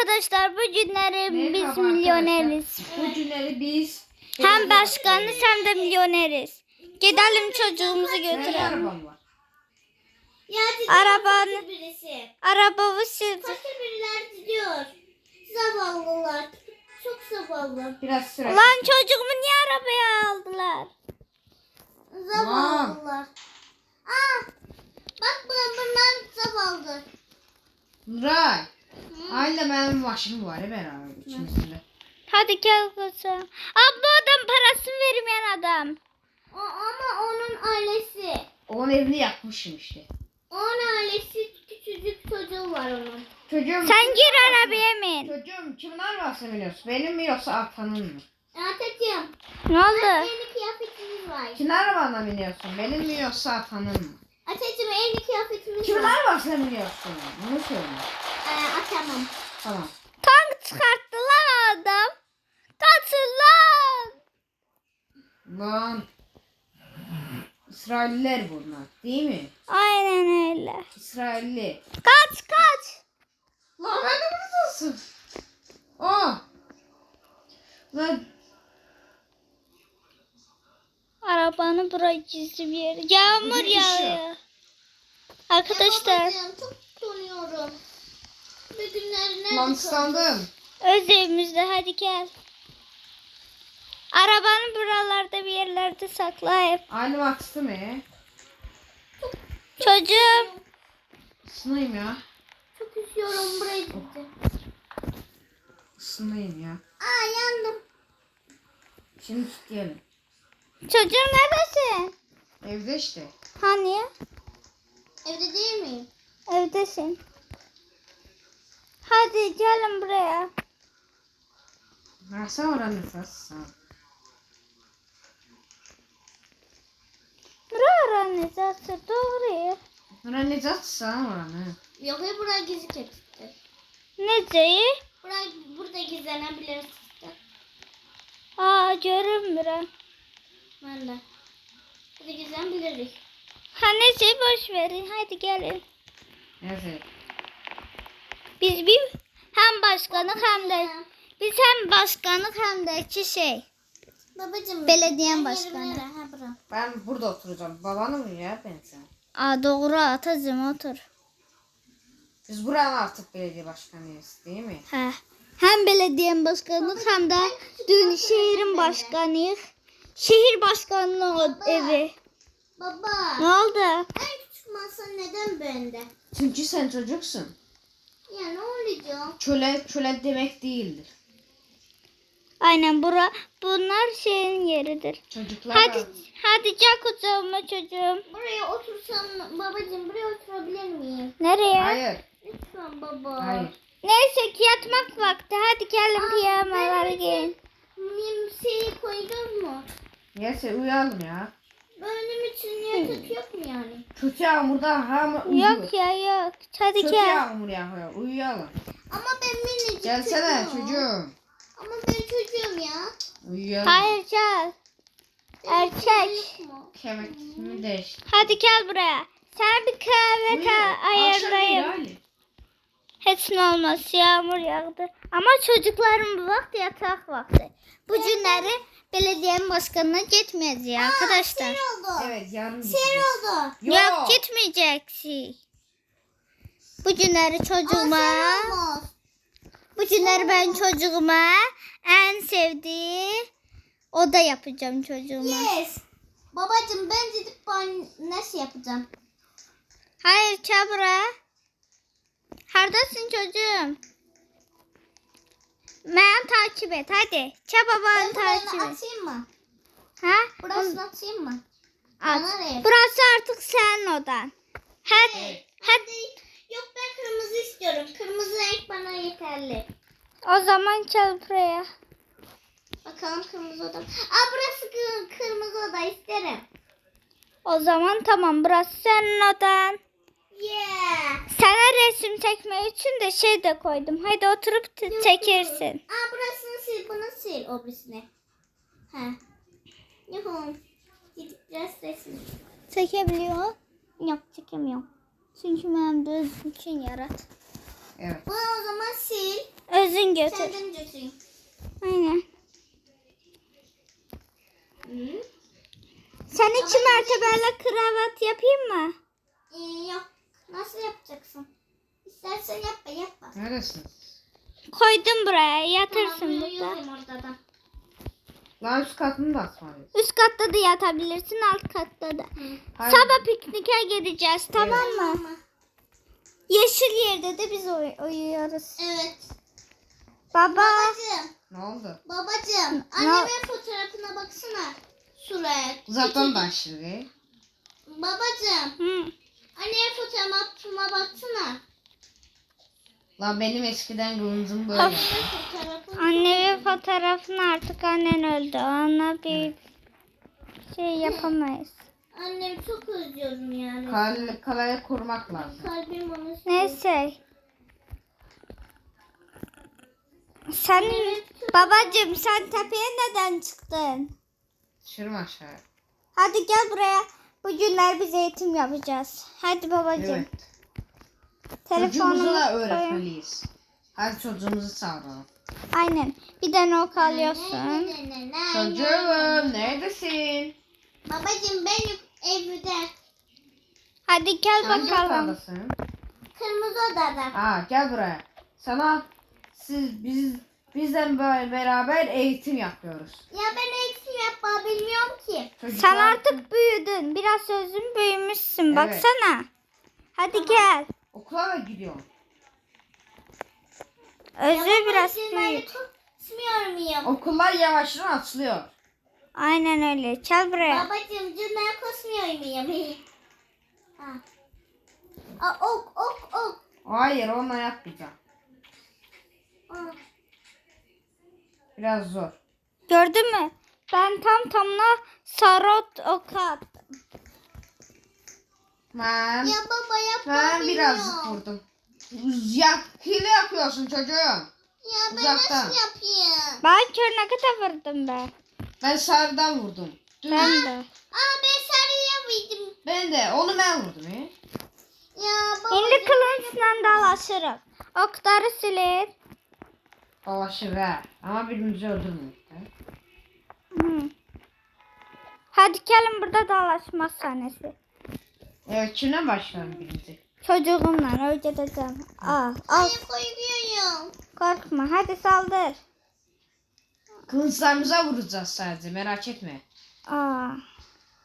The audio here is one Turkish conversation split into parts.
Arkadaşlar bu günleri biz Merhaba milyoneriz. arkadaşlar. Bu günleri biz Hem başkanız hem de milyoneriz. Gidelim çocuğumuzu götürelim. araban var. Ya Arabanı- birisi. Arabamı sildi. Fakir biriler gidiyor. Zavallılar. Çok zavallı. Biraz sıra. Lan çocuğumu niye arabaya aldılar? Zavallılar. Aa, bak bu bunlar zavallı. Nuray. Aynı benim başım var ya beraber içimizde. Hadi gel kızım. Aa, bu adam parasını vermeyen adam. O, ama onun ailesi. Onun evini yakmışım işte. Onun ailesi küçücük çocuğu var onun. Çocuğum. Sen gir arabaya min. Çocuğum kimin arabası biliyorsun? Benim mi yoksa Altan'ın mı? Atacığım. Ne oldu? Yeni kıyafetimiz var. Kimin arabana biniyorsun? Benim mi yoksa Altan'ın mı? Atacığım yeni kıyafetimiz var. arabasına biniyorsun? Bunu söyle. Ee, atamam. Tamam. Tank çıkarttı lan adam. Kaçın lan. Lan. İsrailliler bunlar değil mi? Aynen öyle. İsrailli. Kaç kaç. Lan ben de buradasın. Oh. Lan Arabanı bırak gizli bir yere. Yağmur yağıyor. Arkadaşlar çok nerede lan kaldı? ıslandım. öz evimizde hadi gel. Arabanı buralarda bir yerlerde sakla hep. Aynı vakti mi? Çocuğum. Isınayım ya. Çok üşüyorum buraya gitti. Isınayım ya. Aa yandım. Şimdi tutuyelim. Çocuğum neredesin? Evde işte. Hani? Evde değil miyim? Evdesin. Hadi gelin buraya. Nasıl oranı nasıl? Buraya organizasyon doğru. Nura ne zatsan oranı? Yok ya buraya gizli keksikti. Neceyi? Buraya, burada gizlenebiliriz. Aa görünmüyor. Ben de. Burada gizlenebiliriz. Ha neyse boş verin. Hadi gelin. Evet. Biz bir hem başkanlık hem de biz hem başkanlık hem de iki şey. Babacığım. Belediye başkanı. Ben burada oturacağım. Babanı mı ya ben sen? Aa doğru atacım otur. Biz buranın artık belediye başkanıyız değil mi? He. Hem belediye başkanlık hem de dün şehrin başkanıyız. Şehir başkanlığı o evi. Baba. Ne oldu? En küçük masa neden bende? Çünkü sen çocuksun. Ya ne olacak? Çöle, çöle demek değildir. Aynen bura bunlar şeyin yeridir. Çocuklar Hadi hadi gel kucağıma çocuğum. Buraya otursam babacığım buraya oturabilir miyim? Nereye? Hayır. Lütfen baba. Hayır. Neyse ki yatmak vakti. Hadi gelin pijamaları giyin. Benim şeyi koydun mu? Neyse uyuyalım ya. Benim için yatak yok mu yani? Kötü yağmurda ham uyuyor. Yok ya yok. Hadi Kötü gel. yağmur yağıyor. Uyuyalım. Ama ben minicik Gelsene çocuğum. çocuğum. Ama ben çocuğum ya. Uyuyalım. Hayır gel. Erkek. Kemikimi değiş. Hadi gel buraya. Sen bir kahve Uyuyor. ka Akşam değil ayarlayayım. Ali. Hepsinin olmaz. Yağmur yağdı. Ama çocukların bu vakti yatak vakti. Bu günleri belediyenin başkanına gitmeyeceğiz ya arkadaşlar. Şey oldu. Evet yarın Şey gideceğiz. oldu. Yok gitmeyeceksin. Bu günleri çocuğuma, Şey olmaz. bu günleri ben çocuğuma en sevdiği oda yapacağım çocuğuma. Yes. Babacığım ben gidip ben nasıl yapacağım? Hayır çabura. Neredesin çocuğum? Ben takip et hadi. Çaba Ben takip et. açayım mı? Ha? Burasını açayım mı? At. Bana ne? Burası artık senin odan. Hadi. Hadi. Yok ben kırmızı istiyorum. Kırmızı renk bana yeterli. O zaman çal buraya. Bakalım kırmızı oda. Aa burası kı- kırmızı oda isterim. O zaman tamam burası senin odan. Yeah. Sana resim çekmek için de şey de koydum. Hadi oturup t- çekirsin. Aa burasını sil bunu sil obrisini. Ha. Yuhu. Gidip biraz resim. Çekebiliyor. Yok çekemiyorum. Çünkü ben düz için yarat. Evet. Bunu o zaman sil. götür. senden götüreyim. Aynen. Hı? Sen iki mertebeyle kravat yapayım mı? Ee, yok. İstersen yapma yapma. Neresin? Koydum buraya. Yatırsın Tamam, burada. yürüyorum orada da. Lan üst katını da atmalıyız. Üst katta da yatabilirsin, alt katta da. Hayır. Sabah pikniğe gideceğiz, tamam mı? Ama. Yeşil yerde de biz uy- uyuyoruz. Evet. Baba. Babacığım. Ne oldu? Babacığım. Ne- Annemin fotoğrafına baksana. Şuraya. Zaten başladı. Babacığım. Hı. Annemin fotoğrafıma baksana. Lan benim eskiden kılıncım böyle. Annemin fotoğrafını artık annen öldü. Ona bir şey yapamayız. Annem çok özlüyorum yani. Kal kalaya kurmak lazım. Kalbim onu seviyor. Neyse. Sen babacığım sen tepeye neden çıktın? Şırım aşağı. Hadi gel buraya. Bugünler biz eğitim yapacağız. Hadi babacığım. Evet. Telefonumu Çocuğumuzu da öğretmeliyiz. Hadi çocuğumuzu çağıralım. Aynen. Bir de not alıyorsun. Çocuğum neredesin? Babacığım ben yok evde. Hadi gel Hangi bakalım. odadasın? Kırmızı odada. Aa gel buraya. Sana siz biz bizden böyle beraber eğitim yapıyoruz. Ya ben eğitim yapma bilmiyorum ki. Çocuklar, Sen artık büyüdün. Biraz sözün büyümüşsün. Evet. Baksana. Hadi gel. Okula mı gidiyorsun? Özü biraz büyük. kusmuyor muyum? Okullar yavaştan açılıyor. Aynen öyle. Gel buraya. Babacığım ben kusmuyor muyum? ha. Aa, ok ok ok. Hayır onunla yapmayacağım. Aa. Biraz zor. Gördün mü? Ben tam tamına sarot oku attım. Ben, Ya baba yapma ben biraz vurdum. Ya hile yapıyorsun çocuğum. Ya ben Uzaktan. nasıl yapayım? Ben körüne kadar vurdum ben. Ben sarıdan vurdum. Düz- Ben de. Aa ben sarıya mıydım? Ben de onu ben vurdum. He? Ya baba. Şimdi kılıçla dalaşırım. Okları silir. Dolaşır ha. Ama birbirimizi öldürmüyor. he? Hı. Hadi gelin burada dalaşma sahnesi. Evet kimden başlayalım birinci? Çocuğumla öldüreceğim. Al, al. Koyuyorum. Korkma. Hadi saldır. Kılıçlarımıza vuracağız sadece merak etme. Aa.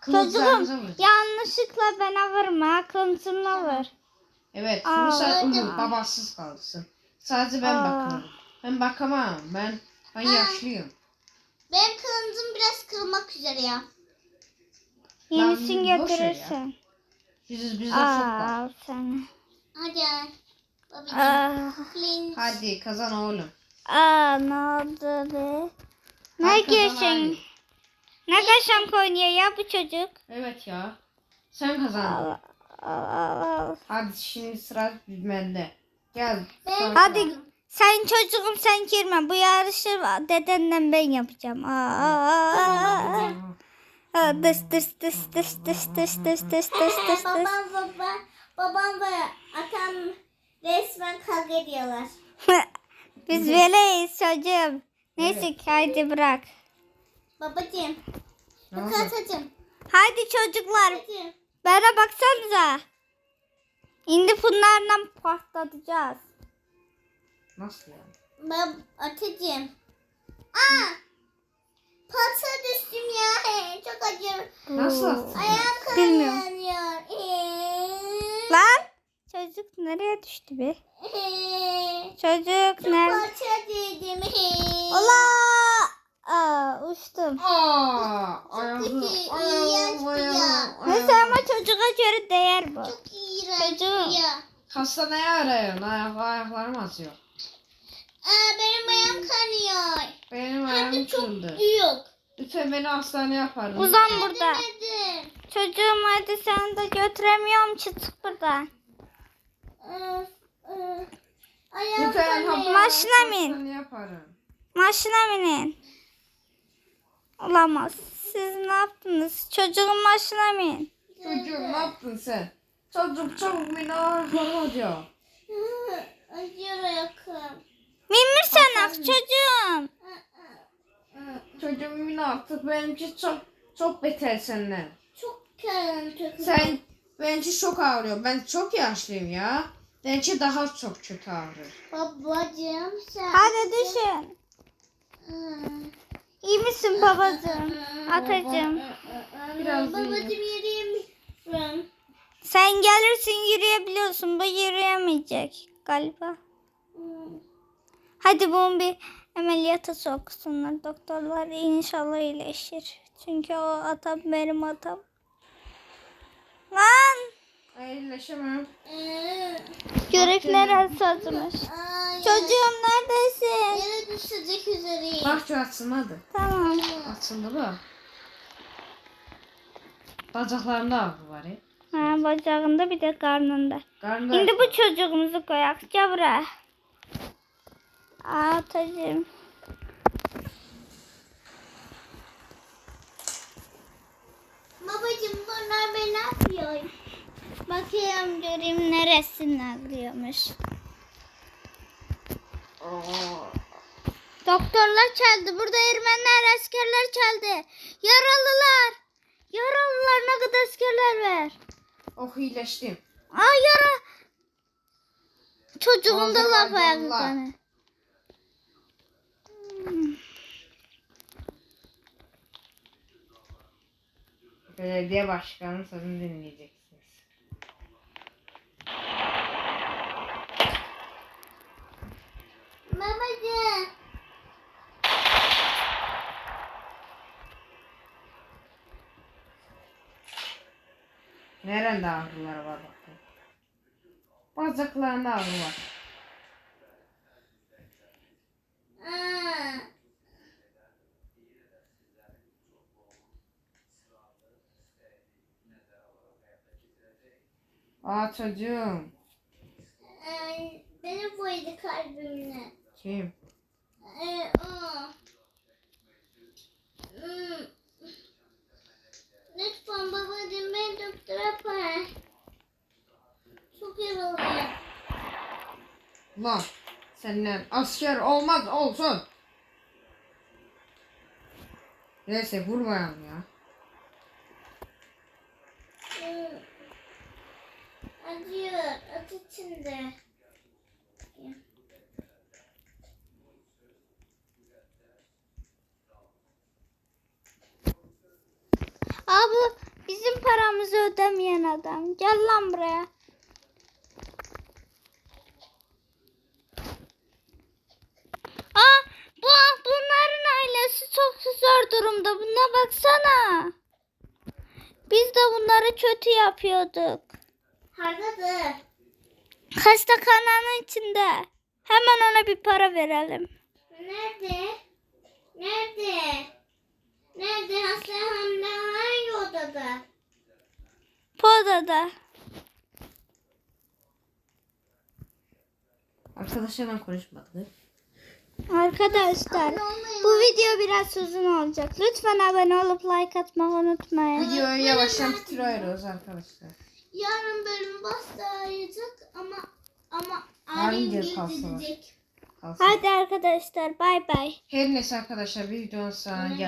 Kılıçlarımıza Çocuğum vuracağız. yanlışlıkla bana vurma. Kılıcımla vur. Evet Aa, kılıçlar öldüm. umur babasız kalsın. Sadece ben Aa. bakarım. Ben bakamam. Ben ben Aa. yaşlıyım. Benim kılıncım biraz kırılmak üzere ya. Yenisini boş ver ya. Biziz var. Aa, al sana. Hadi. Aa. Hadi kazan oğlum. aa ne oldu be? Ne geçin? Ne kaşam oynuyor ya bu çocuk? Evet ya. Sen kazandın. Al, al, al. Hadi şimdi sıra bende. Gel. Ben- sonra- Hadi sen çocuğum sen girme. Bu yarışı dedenden ben yapacağım. Aa, aa, aa, Aa, Dış dış dış dış dış dış dış dış dış dış dış. babam baba babam ve atam resmen kavga ediyorlar. Biz böyleyiz çocuğum. Neyse ki haydi bırak. Babacığım. Ne oldu? Katacığım. Haydi çocuklar Babacığım. bana baksanıza. Şimdi bunlarla patlatacağız. Nasıl yani? Bab atacığım. Aa! Nasıl? Ayağım Bilmiyorum. Ee, Lan çocuk nereye düştü be? ee, Çocuk nerede? parça dedim. Ola! Aa, uçtum. Aa, ayağım, kötü, ayağım, iğrenç bir ayağım, ya. Neyse ama çocuğa göre değer bu. Çok iğrenç Çocuğum. ya. Hastaneye arayın. Ayak, ayaklarım acıyor. Aa, benim ayağım kanıyor. Benim Hem ayağım de çok kırıldı. büyük. Lütfen beni hastaneye yaparım. Uzan burada. Çocuğum hadi sen de götüremiyorum çık buradan. Lütfen. Maşına yaparım. Maşına binin. Olamaz. Siz ne yaptınız? Çocuğun maşına bin. Çocuğum ne yaptın sen? Çocuk çabuk beni acıyor. Hı, Acıyor ayakım. Binmirsene bırak çocuğum. Çocuğumun artık benimki çok çok beter senden. Çok kötü. Sen benimki çok ağrıyor. Ben çok yaşlıyım ya. Benimki daha çok kötü ağrıyor. Babacığım sen. Hadi düşün. İyi misin babacığım? Atacığım. Biraz Babacığım yürüyemiyorum. Sen gelirsin yürüyebiliyorsun. Bu yürüyemeyecek galiba. Hmm. Hadi bunu bir ameliyata soksunlar. Doktorlar inşallah iyileşir. Çünkü o atam benim atam. Lan! Hayırlaşamam. Ee, Yürekler sızmış. ay, Çocuğum neredesin? Yere düşecek üzereyim. Bak şu açılmadı. Tamam. Açıldı bu. Bacaklarında ağrı var ya. Ha, bacağında bir de karnında. Karnında Şimdi bu çocuğumuzu koyak. Gel buraya. Atacığım. Babacığım bunlar beni ne yapıyor? Bakayım göreyim neresini ağrıyormuş. Doktorlar çaldı. Burada Ermeniler askerler çaldı. Yaralılar. Yaralılar ne kadar askerler var. Oh iyileştim. Aa yara. Çocuğun da Ağzı laf var, Belediye başkanının sözünü dinleyeceksiniz. Babacığım. Nerede ağrılar var bakın. Bacaklarında ağrı var. Aa, Aa çocuğum. ay, benim boydu kalbimle. Kim? Ee, o. Hmm. Lütfen babacığım beni doktora koy. Çok yoruluyum. Lan senden asker olmaz olsun. Neyse vurmayalım ya. Hmm. Acıyor. At içinde. Abi bizim paramızı ödemeyen adam. Gel lan buraya. Aa, bu bunların ailesi çok zor durumda. Buna baksana. Biz de bunları kötü yapıyorduk. Hardadır. Hastahanenin içinde. Hemen ona bir para verelim. Nerede? Nerede? Nerede? Hastanede hangi odada? Podada. Arkadaşlarla konuşmadık. Arkadaşlar bu video biraz uzun olacak. Lütfen abone olup like atmayı unutmayın. Videoyu yavaştan bitiriyoruz arkadaşlar. Yarın bölüm başlayacak ama ama Hangi annem kalsın? gidecek. Kalsın. Hadi arkadaşlar bay bay. Her neyse arkadaşlar videonun sonuna geldik.